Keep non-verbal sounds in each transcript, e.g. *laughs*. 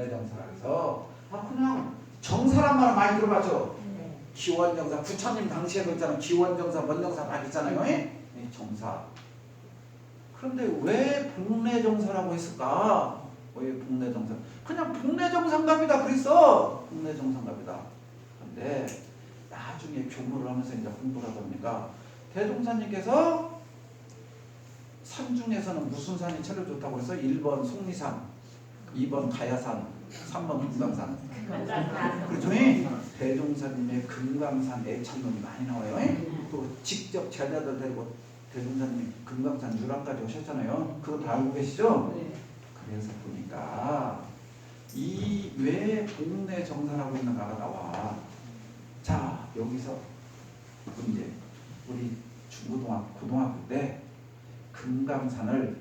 해서 아 그냥 정사란 말 많이 들어봤죠? 네. 기원정사 부처님 당시에도 있잖아 기원정사 원정사 막 있잖아요 예? 이 정사 그런데 왜 복내정사라고 했을까? 왜 복내정사? 그냥 복내정상갑이다 그랬어 복내정상갑이다 그런데 나중에 교무를 하면서 이제 공부를 하다 보니까 대종사님께서 산 중에서는 무슨 산이 제일 좋다고 해서 1번 속리산 2번 가야산 3번 금강산 그렇죠? 대종사님의 금강산 애창론이 많이 나와요. 또 직접 제자들 데리고 대종사님 금강산 유람까지 오셨잖아요. 그거 다 알고 계시죠? 그래서 보니까 이왜 복내 정사라고 있는가가 나와. 자 여기서 문제. 우리 중고등학교 고등학교 때 금강산을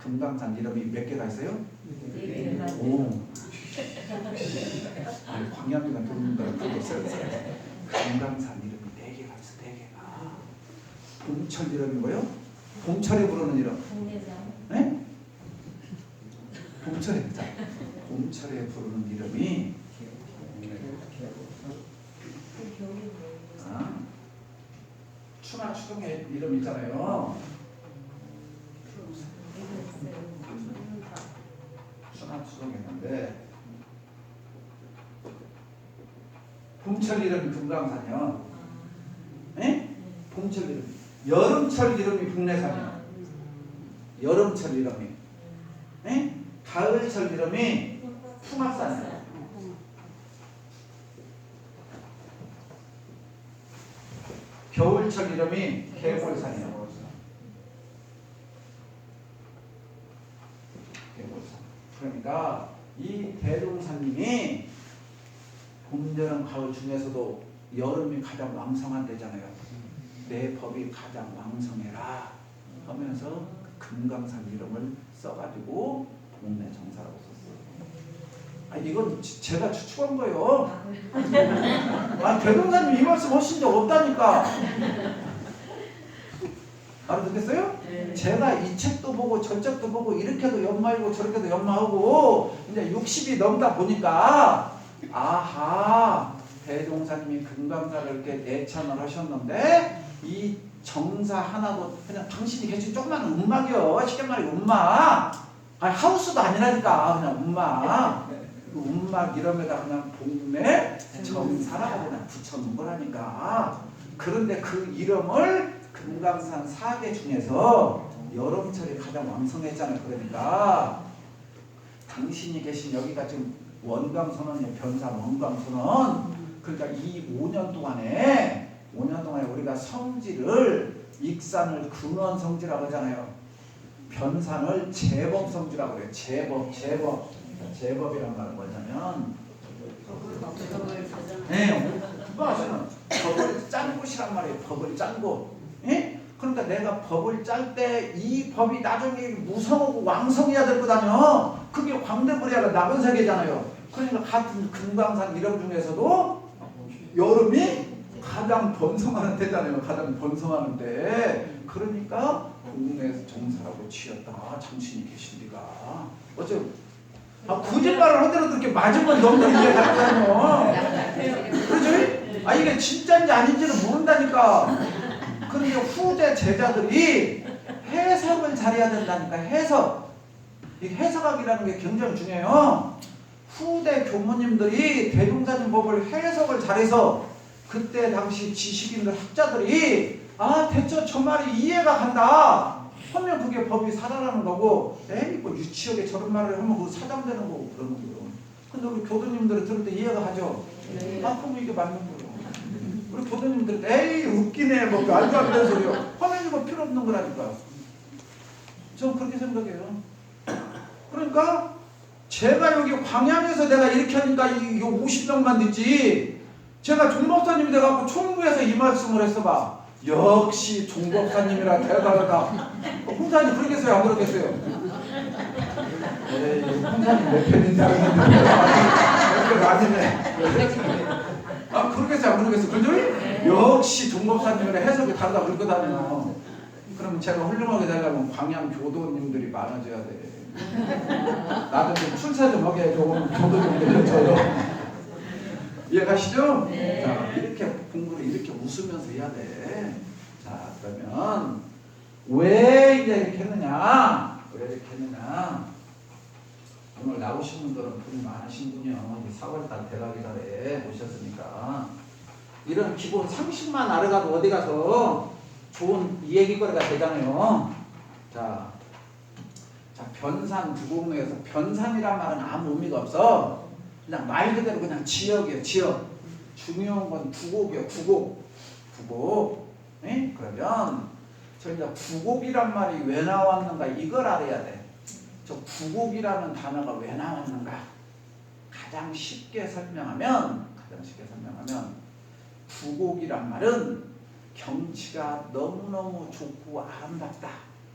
금강산 이름이 몇 개가 있어요? 오. 도는 거랑 그거 써요. 금강산 이름이 네 개가 있어, 네 개가. 봄철 이름이 뭐요? 봄철에 부르는 이름. 네? 봄철에 자, 봄철에 부르는 이름이 아, 추나 추동의 이름 있잖아요. 추나 추동했는데 봄철 이름이 금강산이요. 예? 봄철 이름. 여름철 이름이 북내산이요. 여름철 이름이. 예? 가을철 이름이 풍악산이에요. 겨울철 이름이 개골산이에요. 개골산. 그러니까 이 대종사님이 봄, 여름, 가을 중에서도 여름이 가장 왕성한 때잖아요. 내 법이 가장 왕성해라 하면서 금강산 이름을 써가지고 동네 정사라고 썼어요. 아 이건 지- 제가 추측한 거예요. 아 대동사님 이 말씀 하신 적 없다니까. 알아듣겠어요? 제가 이 책도 보고 저 책도 보고 이렇게도 연마하고 저렇게도 연마하고 이제 60이 넘다 보니까 아하 대종사님이 금강사를 이렇게 내찬을 하셨는데 이 정사 하나도 그냥 당신이 계신 조그만 움막이요. 쉽게 말해 움막 아니 하우스도 아니라니까 그냥 움막 그 움막 이름에다 그냥 복내 정사라고 그냥 붙여놓은 거라니까. 그런데 그 이름을 금강산 사계 중에서 여름철이 가장 왕성했잖아요 그러니까. 당신이 계신 여기가 지금 원광선언이에요 변산 원광선언 그러니까 이 5년 동안에 5년 동안에 우리가 성지를 익산을 근원 성지라고 하잖아요. 변산을 제법 성지라고 그래요. 제법, 제법. 제법이란 말은 뭐냐면 네, 그거 아시는 법을 짠 곳이란 말이에요. 법을 짠 곳. 예? 그러니까 내가 법을 짤 때 이 법이 나중에 무성하고 왕성해야 될 거다요. 그게 광대불이야가 나건세계잖아요. 그러니까 같은 금강산 이름 중에서도 여름이 가장 번성하는 때잖아요. 가장 번성하는 때. 그러니까 국내에서 정사라고 치였다. 당신이 계신 리가. 어째 아, 거짓말을 하더라도 이렇게 맞으면 너무들 이해할 거아요 그렇죠? 아 이게 진짜인지 아닌지를 모른다니까. 그러니까 후대 제자들이 해석을 잘해야 된다니까 해석. 이 해석학이라는 게 굉장히 중요해요. 후대 교모님들이 대종사님 법을 해석을 잘해서 그때 당시 지식인들 학자들이 아 대체 저 말이 이해가 간다 하면 그게 법이 살아나는 거고 에이 뭐 유치하게 저런 말을 하면 그거 사장되는 거고 그러는 거예요. 근데 우리 교도님들이 들을 때 이해가 가죠. 아 그럼 이게 맞는 거예요. 우리 교도님들 에이 웃기네 뭐 말도 안 되는 소리요. 하면 이거 필요 없는 거라니까. 전 그렇게 생각해요. 그러니까 제가 여기 광양에서 내가 이렇게 하니까 이 50명만 듣지. 제가 종법사님이 돼갖고 총무에서 이 말씀을 했어 봐. 역시 종법사님이라 대단하다. 어, 홍사님 그러겠어요? 안 그러겠어요? 에이, 홍사님 몇 편인지 알겠는데. 아니네. 아, 그러겠어요? 안 그러겠어요? 그죠? 역시 종법사님이라 해석이 다르다 그럴 거다요. 그러면 제가 훌륭하게 되려면 광양 교도님들이 많아져야 돼. 나도 좀 출세 좀 하게 좀 교도 좀 내려줘요. 이해가시죠? 네. 자, 이렇게 공부를 이렇게 웃으면서 해야 돼. 자, 그러면 왜 이제 이렇게 했느냐? 왜 이렇게 했느냐? 오늘 나오신 분들은 돈이 많으신군요. 4월달 대가기 달에 오셨으니까. 이런 기본 상식만 알아가도 어디 가서 좋은 이야기거리가 되잖아요. 자, 자 변산 두곡로에서 변산이란 말은 아무 의미가 없어. 그냥 말 그대로 그냥 지역이에요. 지역. 중요한 건 구곡이에요. 구곡. 구곡. 예? 그러면 저 이제 구곡이란 말이 왜 나왔는가 이걸 알아야 돼. 저 구곡이라는 단어가 왜 나왔는가? 가장 쉽게 설명하면 가장 쉽게 설명하면 구곡이란 말은 경치가 너무너무 좋고 아름답다.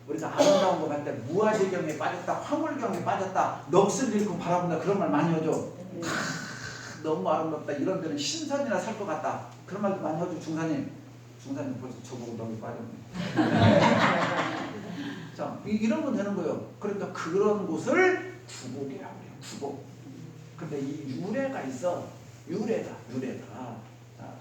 우리가 아름다운 거할때 무아지경에 빠졌다, 화물경에 빠졌다, 넋을 잃고 바라본다 그런 말 많이 하죠. 너무 아름답다. 이런 데는 신선이나 살 것 같다. 그런 말도 많이 하죠. 중사님. 중사님 벌써 저보고 너무 빠졌네. *laughs* 자, 이- 이런 건 되는 거예요. 그러니까 그런 곳을 구곡이라고 해요. 구곡. 근데 이 유래가 있어. 유래가, 유래가. 자,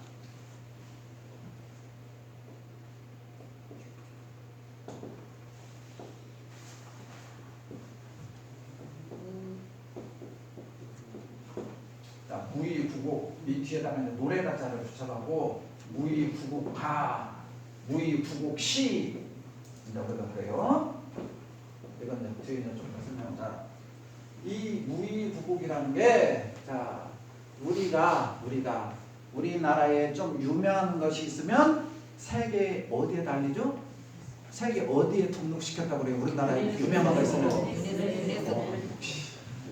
자, 무의 구곡 이 뒤에다가 이제 노래 가짜를 붙여가고 무의 구곡 가, 무의 구곡 시 그래요. 이건 이제 뒤에 이제 좀더 설명하자. 이 무의 구곡이라는 게, 자, 우리가 우리가 우리나라에 좀 유명한 것이 있으면 세계 어디에 달리죠? 세계 어디에 등록시켰다고 그래요? 우리나라에 유명한 거 있으면. 어,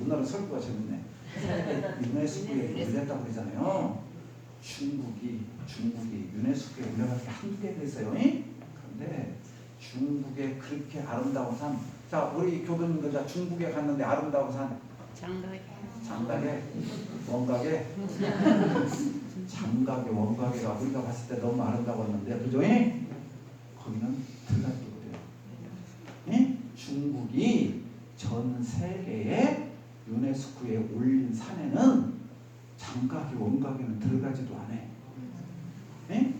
우리나라 설교가 재밌네. 유네스코에 올렸다고 그러잖아요. 중국이 중국이 유네스코에 올려놓은 게 개가 있어요. 이? 그런데 중국에 그렇게 아름다운 산. 자, 우리 교도님들 다 중국에 갔는데 아름다운 산. 장가게. 장가게, 원가게, 장가게, 원가게가 우리가 봤을 때 너무 아름다웠는데, 그죠? 이? 거기는 그래요. 이? 중국이 전 세계에 유네스코에 올린 산에는 장가게, 원가게는 들어가지도 않아. 예?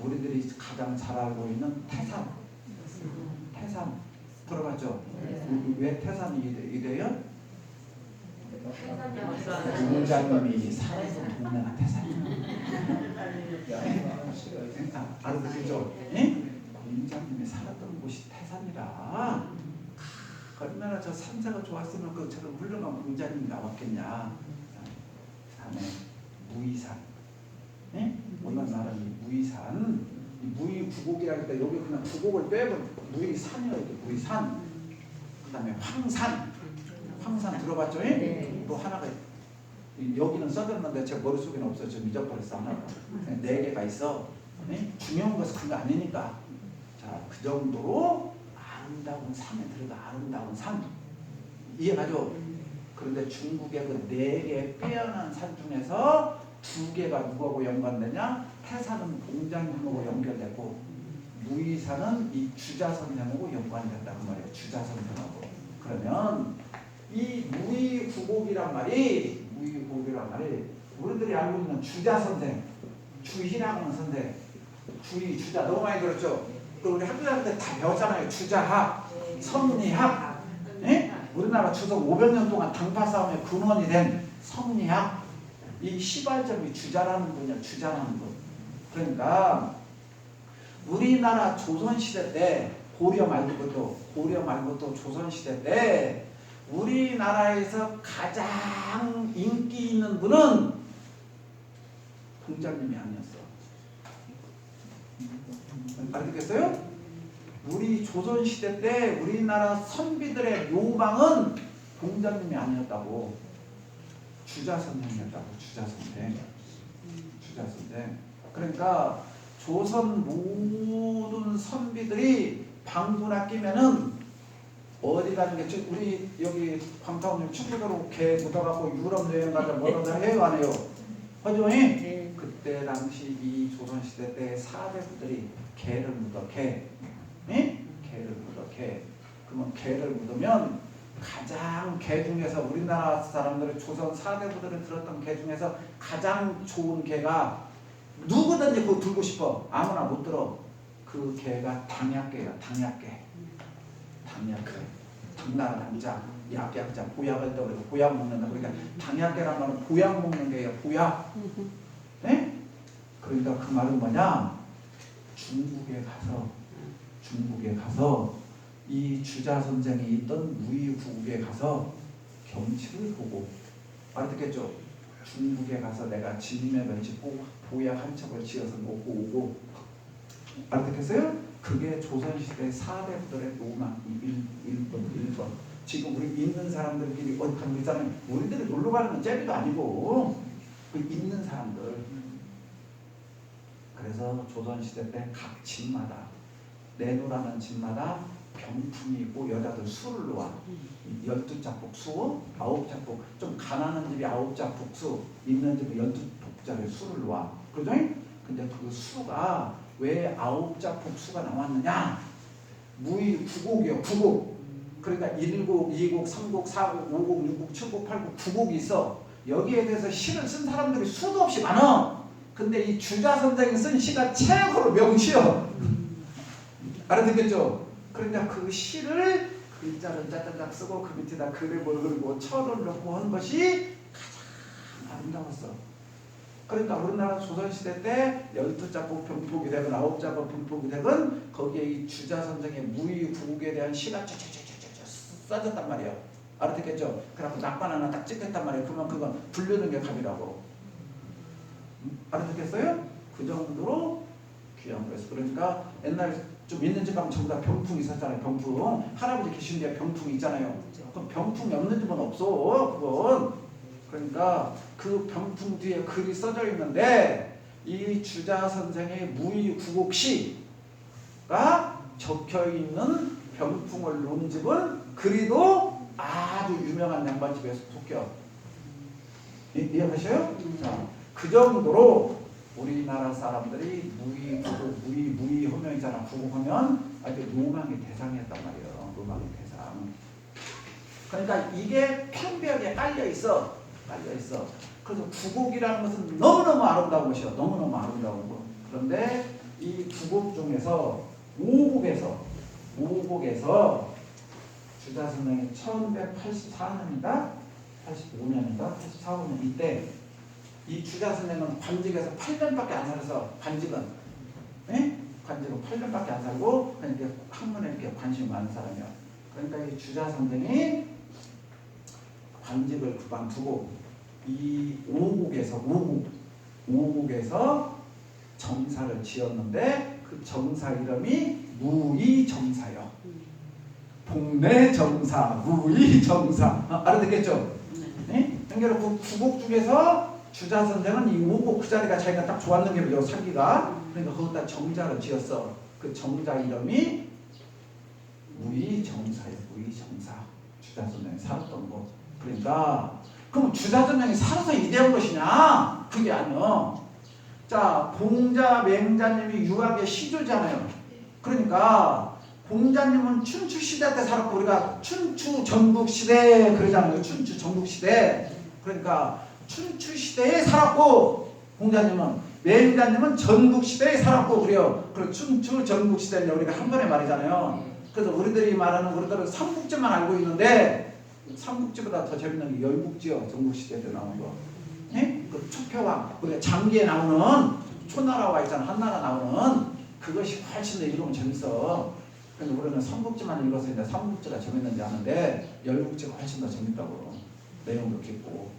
우리들이 가장 잘 알고 있는 태산. 태산 들어봤죠? 왜 태산이 이래- 이래요? 공자님이 살았던 동네가 태산이야. 아, 알아듣죠? 예? 공자님이 살았던 곳이 태산이라. 크, 얼마나 저 산사가 좋았으면 그처럼 훌륭한 공자님이 나왔겠냐. 다음에 무이산. 예? 오늘 말하는 이 무이산. 이 무이 구곡이라니까 여기 그냥 구곡을 빼고 무이산이에요. 이게 무이산. 그다음에 황산. 황산 들어봤죠? 예? 네. 또 하나가 이- 여기는 써졌는데 제 머릿속에는 없어. 좀 잊어버렸어. 하나. 네 개가 있어. 예? 중요한 것은 그거 아니니까. 자, 그 정도로 아름다운 산에 들어가 아름다운 산. 이해가죠? 그런데 중국의 그 네 개 빼어난 산 중에서 두 개가 누구하고 연관되냐? 태산은 공장님하고 연결되고 무이산은 이 주자선생하고 연관된다 그 말이에요. 주자선생하고. 그러면 이 무이구곡이란 말이 무이구곡이란 말이 우리들이 알고 있는 주자선생, 주희랑 선생, 주희, 주자 너무 많이 들었죠? 그 우리 학교 다닐 때다 배웠잖아요. 주자학, 섭리학. 예? 우리나라 추석 500년 동안 당파 싸움의 근원이 된 섭리학 이 시발점이 주자라는 분이야 주자라는 분 그러니까 우리나라 조선시대 때 고려 말고도 고려 말고도 조선시대 때 우리나라에서 가장 인기 있는 분은 공자님이 아니었어. 알겠어요? 우리 조선시대 때 우리나라 선비들의 묘방은 공자님이 아니었다고. 주자선생이었다고 주자선생. 주자선생 그러니까 조선 모든 선비들이 방구나 끼면은 어디 가는 게 저- 우리 여기 광타원님 친구들 개 묻어갖고 유럽 여행 가자 뭐라도 해요 안 해요? 잉? 네. 그때 당시 이 조선시대 때 사대부들이 개를 묻어 개 예? 개를 묻어 개 그러면 개를 묻으면 가장 개 중에서 우리나라 사람들의 조선 사대부들을 들었던 개 중에서 가장 좋은 개가 누구든지 그거 들고 싶어. 아무나 못 들어. 그 개가 당약개야 당약개. 당약개. 당나라 당자. 약약자. 보약을 떠오르고 보약 먹는다. 그러니까 당약개란 말은 보약 먹는 개예요. 보약. 네? 그러니까 그 말은 뭐냐? 중국에 가서 중국에 가서 이 주자 선생이 있던 무의구국에 가서 경치를 보고 알아듣겠죠? 중국에 가서 내가 진맥을 짓고 보약 한 척을 지어서 먹고 오고. 알아듣겠어요? 그게 조선시대 사대부들의 로망 1, 1번 1번. 지금 우리 있는 사람들끼리 어디 가면 있잖아요 우리들이 놀러 가는 건 째비도 아니고. 그 있는 사람들. 그래서 조선시대 때 각 집마다 내노라는 집마다 병풍이 있고 여자들 술을 놓아. 열두 짝복 수, 아홉 짝복 좀 가난한 집이 아홉 짝복 수 있는 집은 열두 독자리 술을 놓아. 그죠? 근데 그 수가 왜 아홉 짝복 수가 나왔느냐? 무의 구곡이요 구곡. 그러니까 1곡, 2곡, 3곡, 4곡, 5곡, 6곡, 7곡, 8곡, 9곡이 있어. 여기에 대해서 시를 쓴 사람들이 수도 없이 많아. 근데 이 주자 선생이 쓴 시가 최고로 명시여. 알아듣겠죠? 그러니까 그 시를 글자를 짜짜짝 쓰고 그 밑에다 글을 뭘 그리고 철을 넣고 한 것이 가장 아름다웠어. 그러니까 우리나라 조선시대 때 열두 자국 병폭이 되건 아홉 자국 병폭이 되건 거기에 이 주자 선생의 무의 구국에 대한 시가 쫙쫙쫙쫙쫙 써졌단 말이야. 알아듣겠죠? 그래갖고 낙관 하나 딱 찍혔단 말이야. 그러면 그건 부르는 게 갑이라고. 음? 알아듣겠어요? 그 정도로 귀한 거였어. 그러니까 옛날 좀 있는 집 가면 전부 다 병풍 있었잖아요. 병풍. 할아버지 계신 데 병풍 있잖아요. 그럼 병풍이 없는 집은 없어. 그건. 그러니까 그 병풍 뒤에 글이 써져 있는데 이 주자 선생의 무의 구곡시가 적혀 있는 병풍을 놓은 집은 그리도 아주 유명한 양반집에서 속혀. 이- 이해하셔요? 자, 그 정도로 우리나라 사람들이 무의 무의 무의 호명이잖아. 구곡하면 아주 로망의 대상이었단 말이에요. 로망의 대상. 그러니까 이게 편벽에 깔려 있어. 깔려 있어. 그래서 구곡이라는 것은 너무너무 아름다운 것이요. 너무너무 아름다운 것. 그런데 이 구곡 중에서 오곡에서 오곡에서 주자 선생이 1184년인가 85년인가 84년 이때 이 주자 선생은 관직에서 8년밖에 안 살아서 관직은 예? 관직은 8년밖에 안 살고 이렇게 학문에 이렇게 관심이 많은 사람이야. 그러니까 이 주자 선생이 관직을 그만두고 이 오국에서 오국 오국에서 정사를 지었는데 그 정사 이름이 무의정사요. 복내 정사, 무의정사 아, 알아듣겠죠? 네? 그러니까 그 구곡 중에서 주자 선생은 이 오곡 그 자리가 자기가 딱 좋았는 게 뭐죠? 살기가 그러니까 거기다 정자를 지었어. 그 정자 이름이 무의정사예요. 무의정사 주자 선생이 살았던 거. 그러니까 그럼 주자 선생이 살아서 이대한 것이냐? 그게 아니요. 자 봉자 맹자님이 유학의 시조잖아요. 그러니까 봉자님은 춘추 시대 때 살았고 우리가 춘추 전국 시대 그러잖아요. 춘추 전국 시대. 그러니까 춘추 시대에 살았고 봉자님은 맹자님은 전국 시대에 살았고 그래요. 그리고 춘추 전국 시대는 우리가 한 번에 말이잖아요. 그래서 우리들이 말하는 우리들은 삼국지만 알고 있는데 삼국지보다 더 재밌는 게 열국지요. 전국 시대 때 나온 거. 예? 그 초표왕 우리가 장기에 나오는 초나라와 있잖아 한나라 나오는 그것이 훨씬 더 읽으면 재밌어. 그래서 우리는 삼국지만 읽어서 이제 삼국지가 재밌는지 아는데 열국지가 훨씬 더 재밌다고 내용도 깊고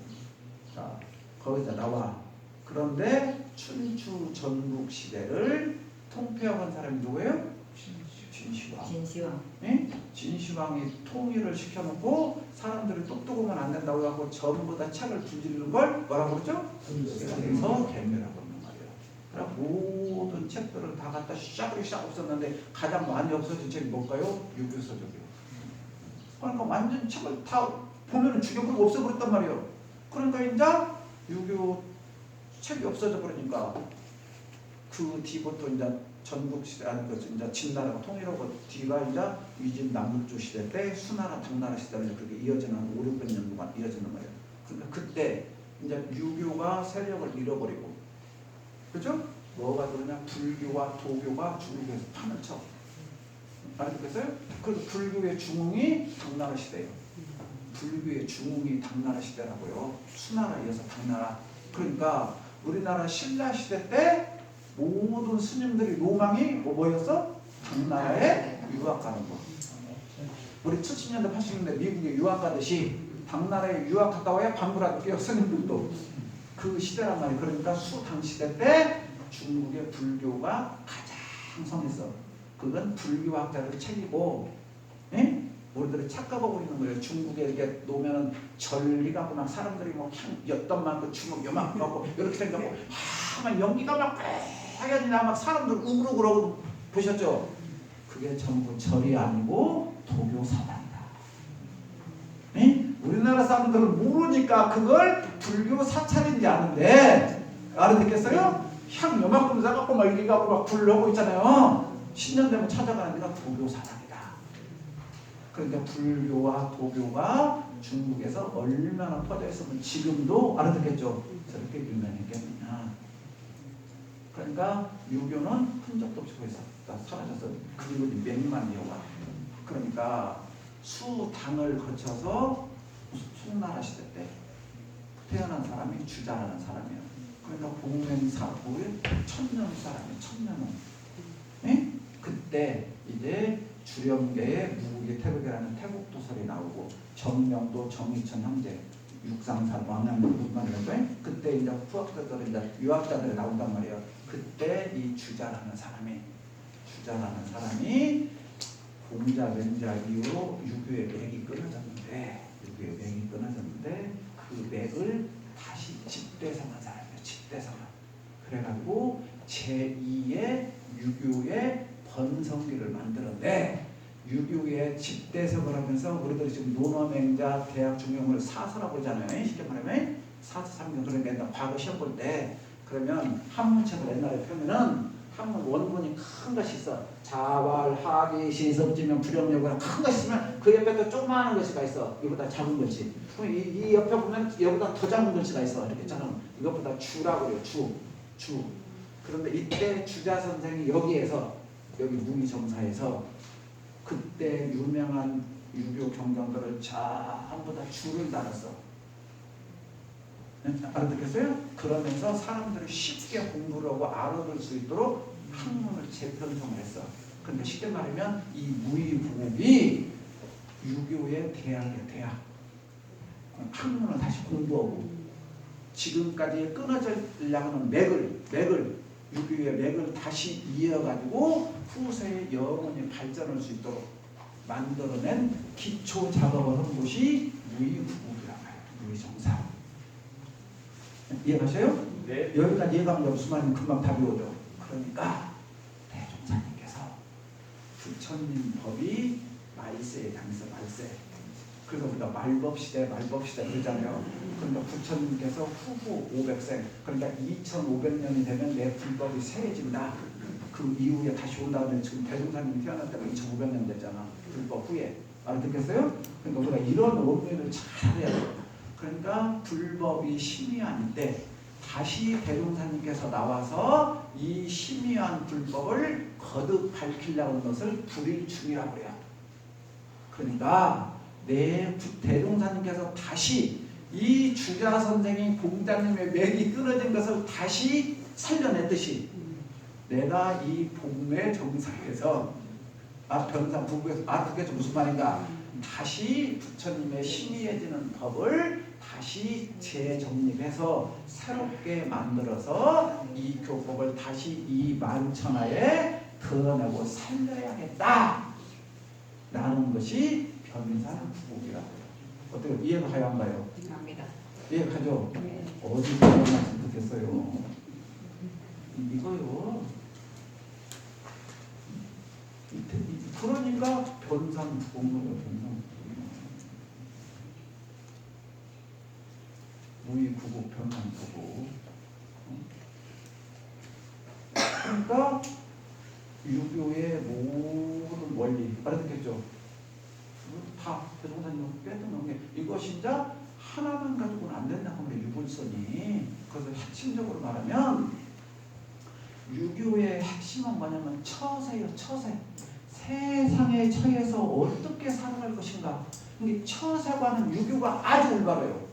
자 거기서 나와 그런데 춘추 전국 시대를 통폐합한 사람이 누구예요? 진시황. 진시황. 예? 진시황이 통일을 시켜놓고 사람들이 똑똑하면 안 된다고 해갖고 전부 다 책을 분지르는 걸 뭐라고 그러죠? 그래서 개묘라고 하는 말이에요. 그럼 모든 책들을 다 갖다 샤브리 샤 없었는데 가장 많이 없어진 책이 뭘까요? 유교서적이요. 그러니까 완전 책을 다 보면은 죽여버리고 없애버렸단 말이에요. 그러니까 이제 유교 책이 없어져 버리니까 그 뒤부터 이제 전국 시대 아니 그 이제 진나라가 통일하고 뒤가 이제 위진 남북조 시대 때 수나라 당나라 시대로 그렇게 이어지는 한 5, 600년 동안 이어지는 거예요. 그러니까 그때 이제 유교가 세력을 잃어버리고 그죠? 뭐가 그러냐 불교와 도교가 중국에서 판을 쳐. 알겠어요? 그래서 불교의 중흥이 당나라 시대예요. 불교의 중흥이 당나라 시대라고요. 수나라 이어서 당나라. 그러니까 우리나라 신라 시대 때 모든 스님들이 로망이 뭐 뭐였어? 당나라에 유학 가는 거. 우리 70년대 80년대 미국에 유학 가듯이 당나라에 유학 갔다 와야 반불하게요 스님들도 그 시대란 말이에요. 그러니까 수당 시대 때 중국의 불교가 가장 성했어. 그건 불교 학자를 챙기고, 예? 우리들이 착각하고 있는 거예요. 중국에 이렇게 놓으면은 전리 갖고 막 사람들이 뭐 향, 엿던 만큼 주먹 요만큼 갖고 이렇게 생겼고, 아, 막 연기가 막 빨갛게 막 사람들 우글우글하고 보셨죠? 그게 전부 절이 아니고 도교 사당이다. 예? 우리나라 사람들은 모르니까 그걸 불교 사찰인지 아는데 알아듣겠어요? 향 요만큼 싸갖고 막 이렇게 갖고 막 불러고 있잖아요. 10년 되면 찾아가는 데가 도교 사당이다. 그러니까 불교와 도교가 중국에서 얼마나 퍼져 있으면 지금도 알아듣겠죠. 저렇게 유명했겠느냐. 그러니까 유교는 흔적도 없이 거기서 다 사라져서 그리고 몇만 여가. 그러니까 수당을 거쳐서 무슨 송나라 시대 때 태어난 사람이 주자라는 사람이에요. 그러니까 뭐예요? 천년 사람이 천년은. 예? 그때 이제 주령계의 무국의 태국이라는 태국 도설이 나오고 정명도 정의천 형제 육상산 왕양문만이라고 그때 이제 후학자들 이제 유학자들이 나온단 말이에요. 그때 이 주자라는 사람이 주자라는 사람이 공자 맹자 이후로 유교의 맥이 끊어졌는데 유교의 맥이 끊어졌는데 그 맥을 다시 집대성한 사람이에요. 집대성한. 그래가지고 제2의 유교의 번성기를 만들었는데 유교의 집대성을 하면서 우리들이 지금 논어맹자 대학 중용을 사서라고 하잖아요. 쉽게 말하면 사서삼경 그러니까 옛날 과거 시험 볼 때 그러면 한문책을 옛날에 펴면은 한문 원본이 큰 것이 있어. 자왈, 하기, 시섭지명, 불영여고나 큰 것이 있으면 그 옆에 또 조그마한 것이가 있어. 이보다 작은 것이. 이, 이 옆에 보면 여기다 더 작은 것이가 있어. 이렇게 작은. 이것보다 주라고 그래요. 주. 주. 그런데 이때 주자 선생이 여기에서 여기 무의정사에서 그때 유명한 유교 경전들을 전부 다 줄을 달았어. 네? 알아듣겠어요? 그러면서 사람들이 쉽게 공부를 하고 알아들 수 있도록 학문을 재편성을 했어. 근데 쉽게 말하면 이 무의부국이 유교의 대학이야, 대학. 학문을 다시 공부하고 지금까지 끊어지려고 하는 맥을, 맥을 유교의 맥을 다시 이어가지고 후세의 영원히 발전할 수 있도록 만들어낸 기초 작업을 한 곳이 무의부국이라고 해요. 무의정사. 이해가세요? 네. 여기까지 이해가면 말이면 금방 답이 오죠. 그러니까 대종사님께서 부처님 법이 말세에 당해서 말세. 그래서 우리가 말법 시대, 말법 시대 그러잖아요. 그러니까 부처님께서 후후 500생, 그러니까 2,500년이 되면 내 불법이 세해진다. 그 이후에 다시 온다면 지금 대종사님이 태어날 때가 2,500년 됐잖아. 불법 후에. 알아듣겠어요? 그러니까 우리가 이런 원리를 잘 해야 돼요. 그러니까 불법이 심의한 때 다시 대종사님께서 나와서 이 심의한 불법을 거듭 밝히려고 하는 것을 불일충이라고 해요. 그러니까 내 부- 대종사님께서 다시 이 주자 선생이 공자님의 맥이 끊어진 것을 다시 살려냈듯이 내가 이 복매 정상에서 아 변상 부부에서 아 그게 무슨 말인가? 다시 부처님의 심의해지는 법을 다시 재정립해서 새롭게 만들어서 이 교법을 다시 이 만천하에 드러내고 살려야겠다 라는 것이 부국이라고 해요. 어떻게 이해가 가요 안 가요? 합니다. 이해가죠? 네. 어디 그런 말씀 듣겠어요? 이- 이거요. 그러니까 부국이에요. 변산 부국. 무의 구국 변산 부국. 그러니까 유교의 모든 원리 알아듣겠죠? 다 대동사님 빼앗는 게. 이것이 이제 하나만 가지고는 안 된다고 말해 유불선이. 그래서 핵심적으로 말하면 유교의 핵심은 뭐냐면 처세요 처세. 세상의 처에서 어떻게 살아갈 것인가. 근데 처세과는 유교가 아주 올바라요.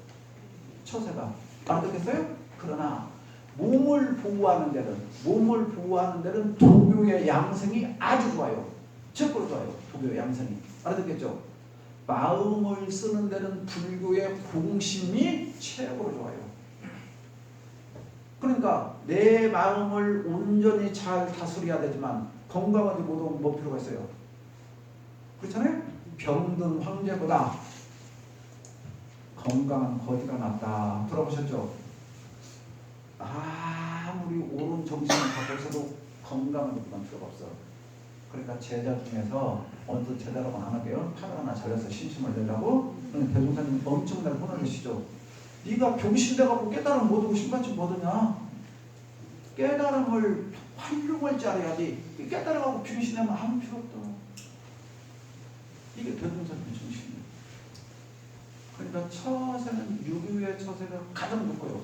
처세가. 알아듣겠어요? 그러나 몸을 보호하는 데는 몸을 보호하는 데는 도교의 양성이 아주 좋아요 최고로 좋아요 도교의 양성이 알아듣겠죠? 마음을 쓰는 데는 불교의 공심이 최고로 좋아요. 그러니까 내 마음을 온전히 잘 다스려야 되지만 건강하지 못하면 뭐 필요가 있어요? 그렇잖아요? 병든 황제보다 건강한 거지가 낫다. 들어보셨죠? 아무리 옳은 정신을 갖고 있어도 건강한 것보다 필요가 없어. 그러니까 제자 중에서 어느 제자라고 안 할게요. 칼 하나 잘라서 심심을 내려고 대종사님 엄청나게 혼내시죠. 네가 병신돼 갖고 깨달음 못 오고 신발집 못 오냐? 깨달음을 활용할 줄 알아야지. 깨달아가고 병신되면 아무 필요 없다. 이게 대종사님의 정신이에요. 그러니까 처세는 유교의 처세가 가장 높고요.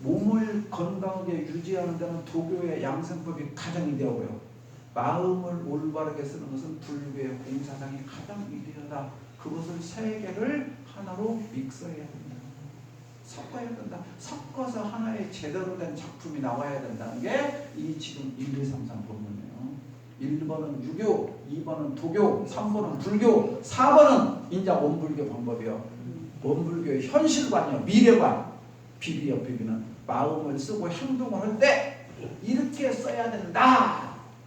몸을 건강하게 유지하는 데는 도교의 양생법이 가장 위대하고요. 마음을 올바르게 쓰는 것은 불교의 공사상이 가장 위대하다. 그것을 세 개를 하나로 믹서해야 된다. 섞어야 된다. 섞어서 하나의 제대로 된 작품이 나와야 된다는 게 이 지금 1, 2, 3, 3 본문이에요. 1번은 유교, 2번은 도교, 3번은 불교, 4번은 인자 원불교 방법이요. 원불교의 현실관이요. 미래관. 비비요, 비비는 마음을 쓰고 행동을 할 때 이렇게 써야 된다.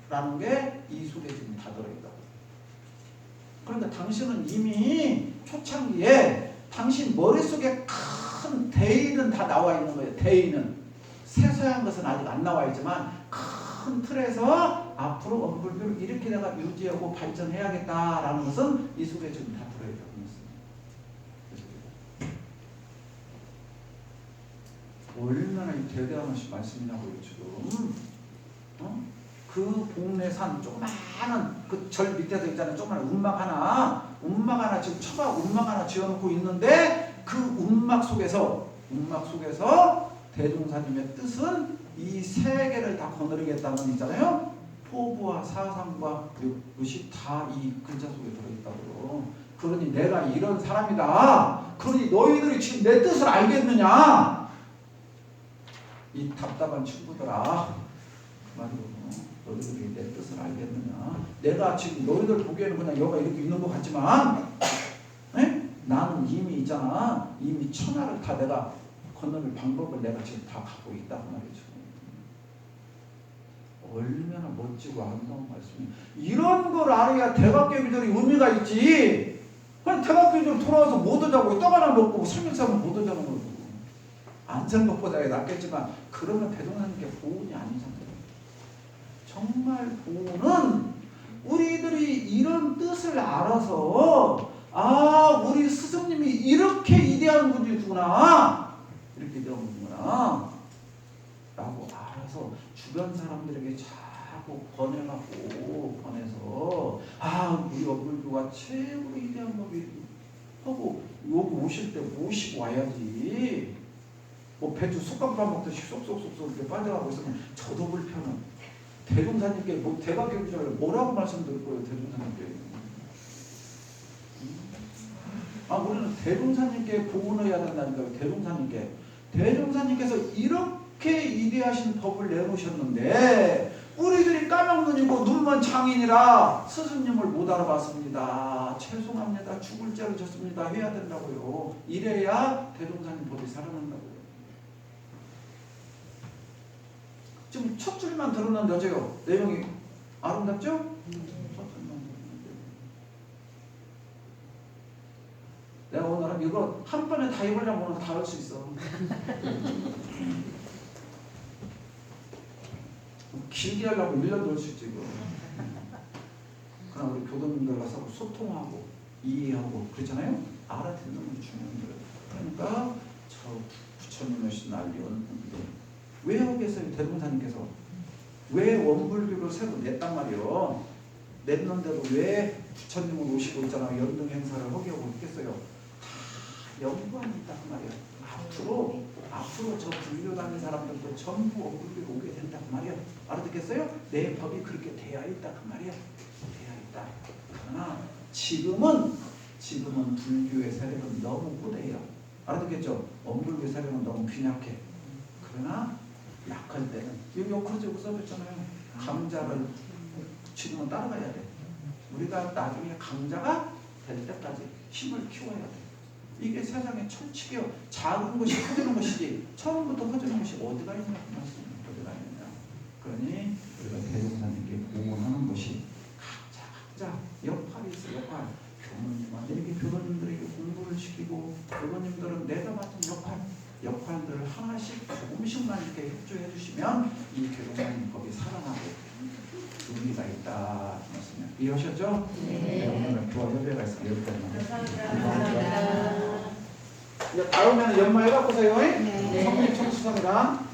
라는 게 이 속에 지금 다 들어있다고. 그러니까 당신은 이미 초창기에 당신 머릿속에 큰 대의는 다 나와 있는 거예요. 대의는. 세세한 것은 아직 안 나와 있지만 큰 틀에서 앞으로 원불교를 이렇게 내가 유지하고 발전해야겠다라는 것은 이 속에 지금 다 들어있다고 했습니다. 얼마나 이 대대한 말씀이냐고요 지금. 어? 그 봉래산 조그마한 그 절 밑에서 있잖아요. 조그마한 운막 하나, 운막 하나 지금 처가 운막 하나 지어놓고 있는데 그 운막 속에서 운막 속에서 대종사님의 뜻은 이 세 개를 다 거느리겠다는 있잖아요. 포부와 사상과 이것이 다 이 글자 속에 들어있다고. 그러니 내가 이런 사람이다. 그러니 너희들이 지금 내 뜻을 알겠느냐? 이 답답한 친구들아. 그 말이고. 너희들이 내 뜻을 알겠느냐? 내가 지금 너희들 보기에는 그냥 여가 이렇게 있는 것 같지만, 에? 나는 이미 있잖아. 이미 천하를 다 내가 건너릴 방법을 내가 지금 다 갖고 있다고 말이죠. 얼마나 멋지고 아름다운 말씀이 이런 걸 알아야 대각계비들이 의미가 있지. 그냥 대각계비들 돌아와서 못 오자고 떡 하나 먹고 설명서는 못 오자는 거고. 안전 것보다 낫겠지만 그러면 대종사님께 보은이 아니잖아요. 정말 보는 우리들이 이런 뜻을 알아서 아 우리 스승님이 이렇게 이대한 분이구나. 이렇게 분이구나. 라고 알아서 주변 사람들에게 자꾸 권해갖고 권해서 아 우리 어불교가 최고로 이대한 법이 하고 여기 오실 때 모시고 와야지. 뭐 배추 숟가락 먹듯이 쏙쏙쏙쏙 이렇게 빠져가고 있으면 저도 불편은 대종사님께 뭐 대박교주를 뭐라고 말씀드릴 거예요 대종사님께? 아 우리는 대종사님께 복원을 해야 된다니까요 대종사님께. 대종사님께서 이렇게 이대하신 법을 내놓으셨는데 우리들이 까막눈이고 눈먼 장인이라 스승님을 못 알아봤습니다. 죄송합니다. 죽을 죄를 졌습니다. 해야 된다고요. 이래야 대종사님 법이 살아난다고요 지금 첫 줄만 들었는데 어째요? 내용이 아름답죠? 내가 오늘은 이거 한 번에 다 입으려면 오늘 다할 수 있어. 길게 하려고 1년도 할수 있지 이거. 그러나 우리 교도님들과 서로 소통하고 이해하고 그렇잖아요? 알아듣는 게 중요한 거예요. 그러니까 저 부처님의 날리온 왜 여기에서 대동사님께서 왜 원불교를 새로 냈단 말이요. 냈는데도 왜 부처님은 오시고 있잖아. 연등 행사를 하게 하고 있겠어요. 다 연관이 있단 말이야. 앞으로 앞으로 저 불교 다니는 사람들도 전부 원불교로 오게 된단 말이야. 알아듣겠어요? 내 법이 그렇게 되어 있다 그 말이야. 되어 있다. 그러나 지금은 지금은 불교의 세력은 너무 고대해요. 알아듣겠죠? 원불교 세력은 너무 빈약해. 그러나 약할 때는 여기 요크로즈 써줬잖아요. 강자를 지금은 따라가야 돼. 우리가 나중에 강자가 될 때까지 힘을 키워야 돼. 이게 세상의 천칙이요. 작은 것이 커지는 것이지 처음부터 커지는 것이 어디가 있냐 그 말씀 어디가 있느냐. 그러니 우리가 대종사님께 공헌하는 것이 각자 각자 역할이 있어 역할. 교모님한테 이렇게 교도님들에게 공부를 시키고 교도님들은 내가 맡은 역할 역할들을 하나씩 조금씩만 이렇게 협조해 주시면 이 교도님 법이 살아나고 의미가 있다 그 말씀이에요. 이해하셨죠? 네. 오늘 교화 협의가 있습니다. 여기까지만. 감사합니다. 이제 다음에는 연말 해갖고서요. 네. 성립 청수성이랑